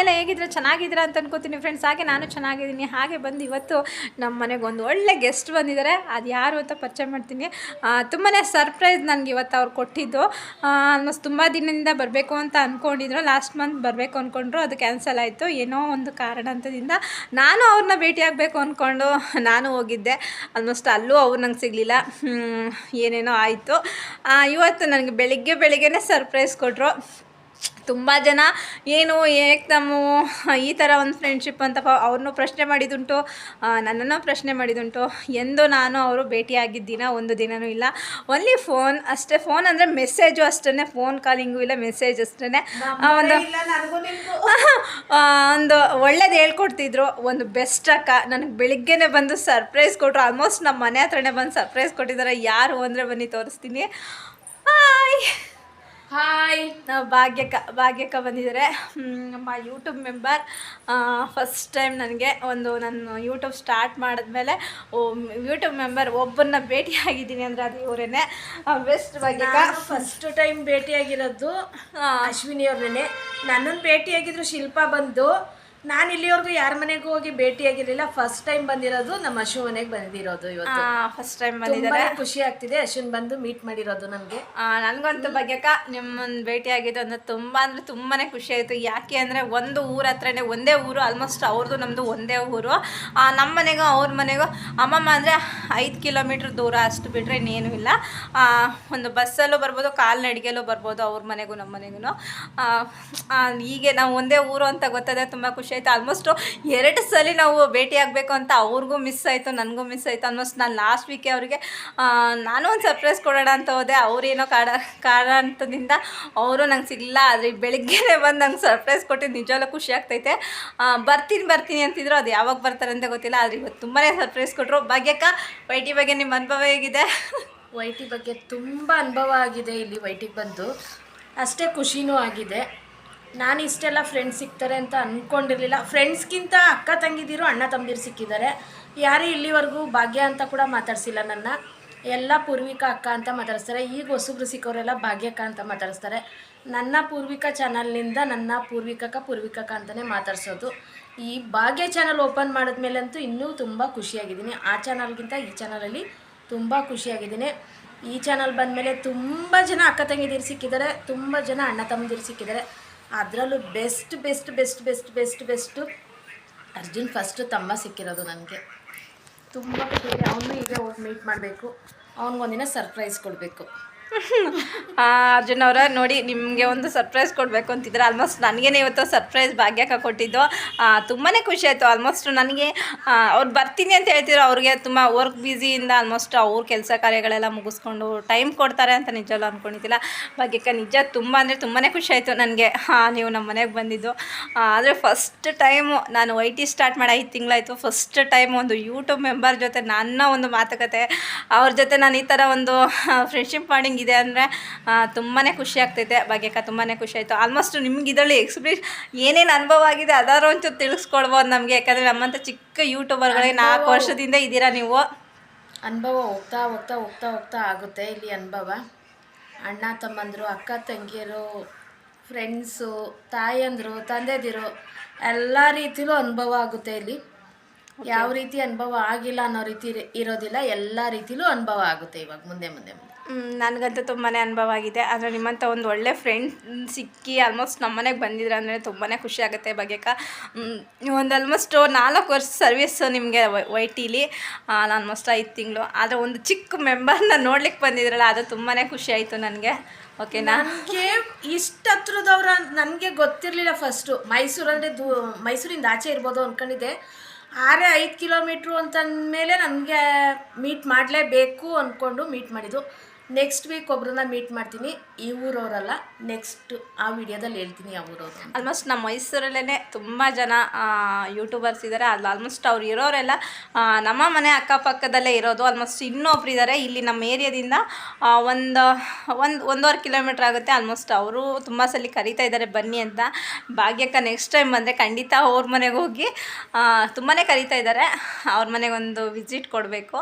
ಎಲ್ಲ ಹೇಗಿದ್ರೆ ಚೆನ್ನಾಗಿದ್ದೀರಾ ಅಂತ ಅನ್ಕೋತೀನಿ ಫ್ರೆಂಡ್ಸ್ ಹಾಗೆ ನಾನು ಚೆನ್ನಾಗಿದ್ದೀನಿ. ಹಾಗೆ ಬಂದು ಇವತ್ತು ನಮ್ಮ ಮನೆಗೆ ಒಂದು ಒಳ್ಳೆ ಗೆಸ್ಟ್ ಬಂದಿದ್ದಾರೆ ಅದು ಯಾರು ಅಂತ ಪರಿಚಯ ಮಾಡ್ತೀನಿ. ತುಂಬಾ ಸರ್ಪ್ರೈಸ್ ನನಗೆ ಇವತ್ತು ಅವ್ರು ಕೊಟ್ಟಿದ್ದು. ಆಲ್ಮೋಸ್ಟ್ ತುಂಬ ದಿನದಿಂದ ಬರಬೇಕು ಅಂತ ಅಂದ್ಕೊಂಡಿದ್ರು ಲಾಸ್ಟ್ ಮಂತ್ ಬರಬೇಕು ಅಂದ್ಕೊಂಡ್ರು ಅದು ಕ್ಯಾನ್ಸಲ್ ಆಯಿತು. ಏನೋ ಒಂದು ಕಾರಣಾಂತದಿಂದ ನಾನು ಅವ್ರನ್ನ ಭೇಟಿಯಾಗಬೇಕು ಅಂದ್ಕೊಂಡು ನಾನು ಹೋಗಿದ್ದೆ. ಆಲ್ಮೋಸ್ಟ್ ಅಲ್ಲೂ ಅವ್ರು ನಂಗೆ ಸಿಗಲಿಲ್ಲ. ಏನೇನೋ ಆಯಿತು. ಇವತ್ತು ನನಗೆ ಬೆಳಿಗ್ಗೆ ಬೆಳಿಗ್ಗೆನೇ ಸರ್ಪ್ರೈಸ್ ಕೊಟ್ಟರು ತುಂಬ ಜನ ಏನು ಏಕ್ದಮ್ಮು ಈ ಥರ ಒಂದು ಫ್ರೆಂಡ್ಶಿಪ್ ಅಂತ ಅವ್ರನ್ನೂ ಪ್ರಶ್ನೆ ಮಾಡಿದುಂಟು ನನ್ನನ್ನು ಪ್ರಶ್ನೆ ಮಾಡಿದುಂಟು ಎಂದು ನಾನು ಅವರು ಭೇಟಿಯಾಗಿದ್ದ ದಿನ ಒಂದು ದಿನವೂ ಇಲ್ಲ. ಓನ್ಲಿ ಫೋನ್ ಅಷ್ಟೇ ಫೋನ್ ಅಂದರೆ ಮೆಸೇಜು ಅಷ್ಟೇ ಫೋನ್ ಕಾಲಿಂಗು ಇಲ್ಲ ಮೆಸೇಜ್ ಅಷ್ಟೇ ಒಂದು ಒಂದು ಒಳ್ಳೇದು ಹೇಳ್ಕೊಡ್ತಿದ್ರು ಒಂದು ಬೆಸ್ಟ್ ಅಕ್ಕ. ನನಗೆ ಬೆಳಿಗ್ಗೆನೆ ಬಂದು ಸರ್ಪ್ರೈಸ್ ಕೊಟ್ಟರು ಆಲ್ಮೋಸ್ಟ್ ನಮ್ಮ ಮನೆ ಹತ್ರನೇ ಬಂದು ಸರ್ಪ್ರೈಸ್ ಕೊಟ್ಟಿದ್ದಾರೆ. ಯಾರು ಅಂದರೆ ಬನ್ನಿ ತೋರಿಸ್ತೀನಿ. ಹಾಯ್ ಹಾಯ್ ನಾವು ಭಾಗ್ಯಕ್ಕ ಭಾಗ್ಯಕ್ಕ ಬಂದಿದ್ದಾರೆ ನಮ್ಮ ಯೂಟ್ಯೂಬ್ ಮೆಂಬರ್ ಫಸ್ಟ್ ಟೈಮ್ ನನಗೆ ಒಂದು ನಾನು ಯೂಟ್ಯೂಬ್ ಸ್ಟಾರ್ಟ್ ಮಾಡಿದ್ಮೇಲೆ ಯೂಟ್ಯೂಬ್ ಮೆಂಬರ್ ಒಬ್ಬರನ್ನ ಭೇಟಿ ಆಗಿದ್ದೀನಿ ಅಂದರೆ ಅದು ಇವರೇನೆ. ಬೆಸ್ಟ್ ಭಾಗ್ಯಕ್ಕ. ಫಸ್ಟ್ ಟೈಮ್ ಭೇಟಿಯಾಗಿರೋದು ಅಶ್ವಿನಿ ಅವ್ರನ್ನೇ. ನನ್ನನ್ನು ಭೇಟಿಯಾಗಿದ್ರು ಶಿಲ್ಪ ಬಂದು. ನಾನು ಇಲ್ಲಿವರೆಗೂ ಯಾರ ಮನೆಗೂ ಹೋಗಿ ಭೇಟಿ ಆಗಿರ್ಲಿಲ್ಲ ಫಸ್ಟ್ ಟೈಮ್ ಬಂದಿರೋದು ನಮ್ಮ ಅಶು ಮನೆಗೆ ಬಂದಿರೋದು ಇವತ್ತು. ಫಸ್ಟ್ ಟೈಮ್ ಬಂದಿದ್ದಾರೆ. ಖುಷಿ ಆಗ್ತಿದೆ. ಅಶ್ವಿನ್ ಬಂದು ಮೀಟ್ ಮಾಡಿರೋದು ನನಗೆ ನನಗಂತೂ ಭಾಗ್ಯಕ್ಕ ಭೇಟಿ ಆಗಿದ್ದು ಅಂದ್ರೆ ತುಂಬ ಅಂದರೆ ತುಂಬಾ ಖುಷಿ ಆಯಿತು. ಯಾಕೆ ಅಂದರೆ ಒಂದು ಊರ ಹತ್ರನೇ ಒಂದೇ ಊರು ಆಲ್ಮೋಸ್ಟ್ ಅವ್ರದ್ದು ನಮ್ಮದು ಒಂದೇ ಊರು. ಆ, ನಮ್ಮ ಮನೆಗೂ ಅವ್ರ ಮನೆಗೂ ಅಮ್ಮಮ್ಮ ಅಂದರೆ ಐದು ಕಿಲೋಮೀಟ್ರ್ ದೂರ ಅಷ್ಟು ಬಿಟ್ಟರೆ ಇನ್ನೇನು ಇಲ್ಲ. ಆ, ಒಂದು ಬಸ್ಸಲ್ಲೂ ಬರ್ಬೋದು ಕಾಲ್ನಡಿಗೆಲ್ಲೂ ಬರ್ಬೋದು ಅವ್ರ ಮನೆಗೂ ನಮ್ಮ ಮನೆಗೂ ಹೀಗೆ ನಾವು ಒಂದೇ ಊರು ಅಂತ ಗೊತ್ತದೆ ತುಂಬ ಖುಷಿ ಆಯಿತು. ಆಲ್ಮೋಸ್ಟು ಎರಡು ಸಲ ನಾವು ಭೇಟಿ ಆಗಬೇಕು ಅಂತ ಅವ್ರಿಗೂ ಮಿಸ್ ಆಯಿತು, ನನಗೂ ಮಿಸ್ ಆಯಿತು. ಆಲ್ಮೋಸ್ಟ್ ನಾನು ಲಾಸ್ಟ್ ವೀಕೆ ಅವರಿಗೆ ನಾನು ಒಂದು ಸರ್ಪ್ರೈಸ್ ಕೊಡೋಣ ಅಂತ ಹೋದೆ. ಅವರೇನೋ ಕಾಡ ಕಾರಣದಿಂದ ಅವರು ನಂಗೆ ಸಿಗಲಿಲ್ಲ. ಆದರೆ ಬೆಳಿಗ್ಗೆನೇ ಬಂದು ನಂಗೆ ಸರ್ಪ್ರೈಸ್ ಕೊಟ್ಟಿದ್ದು ನಿಜವಾಗ್ಲೂ ಖುಷಿ ಆಗ್ತೈತೆ. ಬರ್ತೀನಿ ಬರ್ತೀನಿ ಅಂತಿದ್ರು. ಅದು ಯಾವಾಗ ಬರ್ತಾರೆ ಅಂತ ಗೊತ್ತಿಲ್ಲ. ಆದರೆ ಇವತ್ತು ತುಂಬಾ ಸರ್ಪ್ರೈಸ್ ಕೊಟ್ಟರು ಭಾಗ್ಯಕ್ಕ ವೈಟಿ ಬಗ್ಗೆ ನಿಮ್ಮ ಅನುಭವ ಹೇಗಿದೆ? ವೈಟಿ ಬಗ್ಗೆ ತುಂಬ ಅನುಭವ ಆಗಿದೆ ಇಲ್ಲಿ ವೈಟಿಗೆ ಬಂದು. ಅಷ್ಟೇ ಖುಷಿನೂ ಆಗಿದೆ. ನಾನು ಇಷ್ಟೆಲ್ಲ ಫ್ರೆಂಡ್ಸ್ ಸಿಗ್ತಾರೆ ಅಂತ ಅಂದ್ಕೊಂಡಿರಲಿಲ್ಲ ಫ್ರೆಂಡ್ಸ್ಗಿಂತ ಅಕ್ಕ ತಂಗಿದಿರು, ಅಣ್ಣ ತಮ್ಮದಿರು ಸಿಕ್ಕಿದ್ದಾರೆ. ಯಾರೇ ಇಲ್ಲಿವರೆಗೂ ಭಾಗ್ಯ ಅಂತ ಕೂಡ ಮಾತಾಡಿಸಿಲ್ಲ ನನ್ನ. ಎಲ್ಲ ಪೂರ್ವಿಕ ಅಕ್ಕ ಅಂತ ಮಾತಾಡಿಸ್ತಾರೆ. ಈಗ ಹೊಸಬ್ರು ಸಿಕ್ಕೋರೆಲ್ಲ ಭಾಗ್ಯಕ್ಕ ಅಂತ ಮಾತಾಡಿಸ್ತಾರೆ. ನನ್ನ ಪೂರ್ವಿಕ ಚಾನಲ್ನಿಂದ ನನ್ನ ಪೂರ್ವಿಕಕ್ಕ ಪೂರ್ವಿಕಕ್ಕ ಅಂತಲೇ ಮಾತಾಡ್ಸೋದು. ಈ ಭಾಗ್ಯ ಚಾನಲ್ ಓಪನ್ ಮಾಡಿದ್ಮೇಲಂತೂ ಇನ್ನೂ ತುಂಬ ಖುಷಿಯಾಗಿದ್ದೀನಿ. ಆ ಚಾನಲ್ಗಿಂತ ಈ ಚಾನಲಲ್ಲಿ ತುಂಬ ಖುಷಿಯಾಗಿದ್ದೀನಿ. ಈ ಚಾನಲ್ ಬಂದಮೇಲೆ ತುಂಬ ಜನ ಅಕ್ಕ ತಂಗಿದಿರು ಸಿಕ್ಕಿದ್ದಾರೆ. ತುಂಬ ಜನ ಅಣ್ಣ ತಮ್ಮದಿರು ಸಿಕ್ಕಿದ್ದಾರೆ. ಅದರಲ್ಲೂ best best best best best best Arjun first ತಮ್ಮ ಸಿಕ್ಕಿರೋದು ನನಗೆ. ತುಂಬ ಖುಷಿ ಅವನು ಈಗ ಹೋಗಿ ಮೀಟ್ ಮಾಡಬೇಕು. ಅವನಿಗೊಂದಿನ ಸರ್ಪ್ರೈಸ್ ಕೊಡಬೇಕು. ಅರ್ಜುನ್ ಅವರ, ನೋಡಿ, ನಿಮಗೆ ಒಂದು ಸರ್ಪ್ರೈಸ್ ಕೊಡಬೇಕು ಅಂತಿದ್ರೆ ಆಲ್ಮೋಸ್ಟ್ ನನಗೇನೆ ಇವತ್ತು ಸರ್ಪ್ರೈಸ್ ಭಾಗ್ಯಕ್ಕ ಕೊಟ್ಟಿದ್ದು. ತುಂಬಾ ಖುಷಿ ಆಯಿತು. ಆಲ್ಮೋಸ್ಟ್ ನನಗೆ ಅವ್ರು ಬರ್ತೀನಿ ಅಂತ ಹೇಳ್ತಿದ್ರು ಅವ್ರಿಗೆ ತುಂಬ ವರ್ಕ್ ಬ್ಯುಸಿಯಿಂದ ಆಲ್ಮೋಸ್ಟ್ ಅವ್ರ ಕೆಲಸ ಕಾರ್ಯಗಳೆಲ್ಲ ಮುಗಿಸ್ಕೊಂಡು ಟೈಮ್ ಕೊಡ್ತಾರೆ ಅಂತ ನಿಜವಲ್ಲ ಅಂದ್ಕೊಂಡಿದ್ದಿಲ್ಲ ಭಾಗ್ಯಕ್ಕ, ನಿಜ ತುಂಬ ಅಂದರೆ ತುಂಬಾ ಖುಷಿ ಆಯಿತು ನನಗೆ. ನೀವು ನಮ್ಮ ಮನೆಗೆ ಬಂದಿದ್ದು. ಆದರೆ ಫಸ್ಟ್ ಟೈಮು ನಾನು ಐ ಟಿ ಸ್ಟಾರ್ಟ್ ಮಾಡಿ ಐದು ತಿಂಗಳಾಯಿತು. ಫಸ್ಟ್ ಟೈಮ್ ಒಂದು ಯೂಟ್ಯೂಬ್ ಮೆಂಬರ್ ಜೊತೆ ನನ್ನ ಒಂದು ಮಾತುಕತೆ. ಅವ್ರ ಜೊತೆ ನಾನು ಈ ಥರ ಒಂದು ಫ್ರೆಂಡ್ಶಿಪ್ ಮಾಡಿಂಗ್ ಇದೆ ಅಂದರೆ ತುಂಬಾ ಖುಷಿ ಆಗ್ತೈತೆ. ಭಾಗ್ಯಕ್ಕ ತುಂಬಾ ಖುಷಿ ಆಯಿತು. ಆಲ್ಮೋಸ್ಟ್ ನಿಮ್ಗೆ ಇದರಲ್ಲಿ ಎಕ್ಸ್ಪೀರಿಯನ್ಸ್ ಏನೇನು ಅನುಭವ ಆಗಿದೆ ಅದಾರು ಒಂಚೂರು ತಿಳಿಸ್ಕೊಡ್ಬೋದು ನಮಗೆ. ಯಾಕಂದರೆ ನಮ್ಮಂಥ ಚಿಕ್ಕ ಯೂಟ್ಯೂಬರ್ಗಳಿಗೆ ನಾಲ್ಕು ವರ್ಷದಿಂದ ಇದ್ದೀರಾ ನೀವು? ಅನುಭವ ಹೋಗ್ತಾ ಹೋಗ್ತಾ ಹೋಗ್ತಾ ಹೋಗ್ತಾ ಆಗುತ್ತೆ ಇಲ್ಲಿ ಅನುಭವ. ಅಣ್ಣ ತಮ್ಮಂದರು ಅಕ್ಕ ತಂಗಿಯರು ಫ್ರೆಂಡ್ಸು ತಾಯಂದರು ತಂದೆದಿರು ಎಲ್ಲ ರೀತಿಲೂ ಅನುಭವ ಆಗುತ್ತೆ ಇಲ್ಲಿ. ಯಾವ ರೀತಿ ಅನುಭವ ಆಗಿಲ್ಲ ಅನ್ನೋ ರೀತಿ ಇರೋದಿಲ್ಲ. ಎಲ್ಲ ರೀತಿಲೂ ಅನುಭವ ಆಗುತ್ತೆ ಇವಾಗ ಮುಂದೆ ಮುಂದೆ ಮುಂದೆ. ನನಗಂತೂ ತುಂಬಾ ಅನುಭವ ಆಗಿದೆ. ಆದರೆ ನಿಮ್ಮಂಥ ಒಂದು ಒಳ್ಳೆ ಫ್ರೆಂಡ್ ಸಿಕ್ಕಿ ಆಲ್ಮೋಸ್ಟ್ ನಮ್ಮ ಮನೆಗೆ ಬಂದಿದ್ರೆ ಅಂದರೆ ತುಂಬಾ ಖುಷಿ ಆಗುತ್ತೆ ಬಗ್ಗೆಕ ಒಂದು ಆಲ್ಮೋಸ್ಟ್ ನಾಲ್ಕು ವರ್ಷ ಸರ್ವಿಸ್ ನಿಮಗೆ ವೈ ಟಿಲಿ ಆಲ್ಮೋಸ್ಟ್ ಐದು ತಿಂಗಳು. ಆದರೆ ಒಂದು ಚಿಕ್ಕ ಮೆಂಬರ್ನ ನೋಡ್ಲಿಕ್ಕೆ ಬಂದಿದ್ರಲ್ಲ, ಅದು ತುಂಬಾ ಖುಷಿ ಆಯಿತು ನನಗೆ. ಓಕೆನಾ? ನನಗೆ ಇಷ್ಟು ಹತ್ರದವ್ರ ನನಗೆ ಗೊತ್ತಿರಲಿಲ್ಲ ಫಸ್ಟು ಮೈಸೂರು ಅಂದರೆ ದೂ, ಮೈಸೂರಿಂದ ಆಚೆ ಇರ್ಬೋದು ಅಂದ್ಕೊಂಡಿದ್ದೆ ಆರೆ ಐದು ಕಿಲೋಮೀಟ್ರು ಅಂತಂದಮೇಲೆ ನನಗೆ ಮೀಟ್ ಮಾಡಲೇಬೇಕು ಅಂದ್ಕೊಂಡು ಮೀಟ್ ಮಾಡಿದ್ದು. ನೆಕ್ಸ್ಟ್ ವೀಕ್ ಒಬ್ರನ್ನ ಮೀಟ್ ಮಾಡ್ತೀನಿ. ಈ ಊರವರಲ್ಲ ನೆಕ್ಸ್ಟ್ ಆ ವಿಡಿಯೋದಲ್ಲಿ ಹೇಳ್ತೀನಿ ಆ ಊರವರು. ಆಲ್ಮೋಸ್ಟ್ ನಮ್ಮ ಮೈಸೂರಲ್ಲೇ ತುಂಬ ಜನ ಯೂಟ್ಯೂಬರ್ಸ್ ಇದ್ದಾರೆ ಅಲ್ಲಿ ಆಲ್ಮೋಸ್ಟ್ ಅವ್ರು ಇರೋರೆಲ್ಲ ನಮ್ಮ ಮನೆ ಅಕ್ಕಪಕ್ಕದಲ್ಲೇ ಇರೋದು. ಆಲ್ಮೋಸ್ಟ್ ಇನ್ನೊಬ್ರು ಇದ್ದಾರೆ ಇಲ್ಲಿ ನಮ್ಮ ಏರಿಯಾದಿಂದ ಒಂದು ಒಂದು, ಒಂದೂವರೆ ಕಿಲೋಮೀಟ್ರ್ ಆಗುತ್ತೆ. ಆಲ್ಮೋಸ್ಟ್ ಅವರು ತುಂಬ ಸಲ ಕರೀತಾ ಇದ್ದಾರೆ ಬನ್ನಿ ಅಂತ. ಭಾಗ್ಯಕ್ಕ ನೆಕ್ಸ್ಟ್ ಟೈಮ್ ಬಂದರೆ ಖಂಡಿತ ಅವ್ರ ಮನೆಗೆ ಹೋಗಿ ತುಂಬಾ ಕರೀತಾ ಇದ್ದಾರೆ ಅವ್ರ ಮನೆಗೆ ಒಂದು ವಿಸಿಟ್ ಕೊಡಬೇಕು.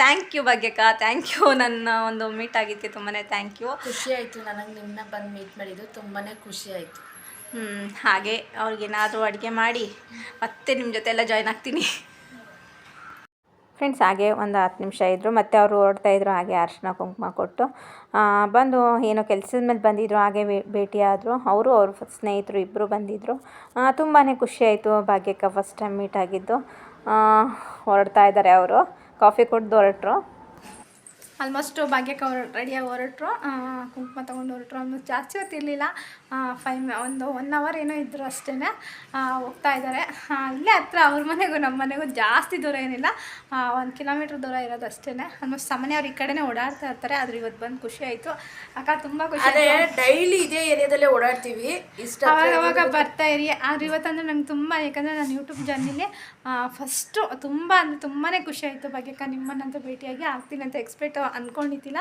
ಥ್ಯಾಂಕ್ ಯು ಭಾಗ್ಯಕ್ಕ. ಥ್ಯಾಂಕ್ ಯು ನನ್ನ ಒಂದು ಮೀಟ್ ಆಗಿದ್ದಕ್ಕೆ ತುಂಬಾ ಥ್ಯಾಂಕ್ ಯು ಖುಷಿ ಆಯಿತು ನನಗೆ ನಿಮ್ಮನ್ನ ಬಂದು ಮೀಟ್ ಮಾಡಿದ್ದು ತುಂಬಾ ಖುಷಿ ಆಯಿತು. ಹ್ಞೂ ಹಾಗೆ ಅವ್ರಿಗೇನಾದರೂ ಅಡುಗೆ ಮಾಡಿ ಮತ್ತೆ ನಿಮ್ಮ ಜೊತೆ ಎಲ್ಲ ಜಾಯ್ನ್ ಆಗ್ತೀನಿ. ಫ್ರೆಂಡ್ಸ್ ಹಾಗೆ ಒಂದು ಹತ್ತು ನಿಮಿಷ ಇದ್ದರು ಮತ್ತು ಅವರು ಹೊರಡ್ತಾ ಇದ್ರು ಹಾಗೆ ಅರ್ಶಿನ ಕುಂಕುಮ ಕೊಟ್ಟು. ಬಂದು ಏನೋ ಕೆಲಸದ ಮೇಲೆ ಬಂದಿದ್ದರು ಹಾಗೆ ಭೇಟಿಯಾದರು. ಅವರು ಅವ್ರ ಸ್ನೇಹಿತರು ಇಬ್ಬರು ಬಂದಿದ್ದರು ತುಂಬಾ ಖುಷಿಯಾಯಿತು ಭಾಗ್ಯಕ್ಕ ಫಸ್ಟ್ ಟೈಮ್ ಮೀಟ್ ಆಗಿದ್ದು. ಹೊರಡ್ತಾ ಇದ್ದಾರೆ ಅವರು. ಕಾಫಿ ಕುಡ್ದು ಹೊರಟ್ರು. ಆಲ್ಮೋಸ್ಟ್ ಭಾಗ್ಯಕ್ಕೆ ಹೊರ ರೆಡಿಯಾಗಿ ಹೊರಟ್ರು. ಕುಂಕುಮ ತೊಗೊಂಡು ಹೊರಟ್ರು. ಅವನು ಜಾಸ್ತಿ ಹೊತ್ತು ಇರಲಿಲ್ಲ. ಫೈವ್ ಒಂದು ಒನ್ ಅವರ್ ಏನೋ ಇದ್ದರು ಅಷ್ಟೇ ಹೋಗ್ತಾ ಇದ್ದಾರೆ ಇಲ್ಲೇ ಹತ್ರ ಅವ್ರ ಮನೆಗೂ ನಮ್ಮ ಮನೆಗೂ ಜಾಸ್ತಿ ದೂರ ಏನಿಲ್ಲ. ಒಂದು ಕಿಲೋಮೀಟ್ರ್ ದೂರ ಇರೋದು ಅಷ್ಟೇ ಆಲ್ಮೋಸ್ಟ್ ಸಾಮಾನ್ಯ ಅವ್ರು ಈ ಕಡೆನೇ ಓಡಾಡ್ತಾ ಇರ್ತಾರೆ. ಆದ್ರೆ ಇವತ್ತು ಬಂದು ಖುಷಿ ಆಯಿತು. ಅಕ್ಕ ತುಂಬ ಖುಷಿ. ಡೈಲಿ ಇದೇ ಏರಿಯಾದಲ್ಲೇ ಓಡಾಡ್ತೀವಿ. ಇಷ್ಟ ಅವಾಗ ಅವಾಗ ಬರ್ತಾ ಇರಿ. ಆದ್ರೆ ಇವತ್ತಂದ್ರೆ ನಂಗೆ ತುಂಬ ಯಾಕಂದರೆ ನಾನು ಯೂಟ್ಯೂಬ್ ಜರ್ನಿಲಿ ಫಸ್ಟು ತುಂಬ ಅಂದರೆ ತುಂಬಾ ಖುಷಿ ಆಯಿತು ಭಾಗ್ಯಕ್ಕ ನಿಮ್ಮನ್ನಂತೂ ಭೇಟಿಯಾಗಿ ಆಗ್ತೀನಿ ಅಂತ ಎಕ್ಸ್ಪೆಕ್ಟ್ ಅಂದ್ಕೊಂಡಿದ್ದಿಲ್ಲ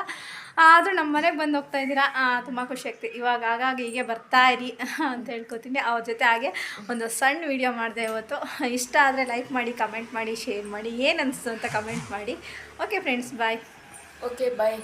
ಆದರೂ ನಮ್ಮ ಮನೆಗೆ ಬಂದು ಹೋಗ್ತಾ ಇದ್ದೀರಾ? ತುಂಬ ಖುಷಿ ಆಗ್ತಿದೆ ಇವಾಗ ಆಗಾಗ ಹೀಗೆ ಬರ್ತಾ ಇರಿ ಅಂತ ಹೇಳ್ಕೊತೀನಿ. ಅವ್ರ ಜೊತೆ ಹಾಗೆ ಒಂದು ಸಣ್ಣ ವಿಡಿಯೋ ಮಾಡಿದೆ ಇವತ್ತು. ಇಷ್ಟ ಆದರೆ ಲೈಕ್ ಮಾಡಿ ಕಮೆಂಟ್ ಮಾಡಿ ಶೇರ್ ಮಾಡಿ. ಏನು ಅನಿಸ್ತು ಅಂತ ಕಮೆಂಟ್ ಮಾಡಿ. Okay friends bye okay bye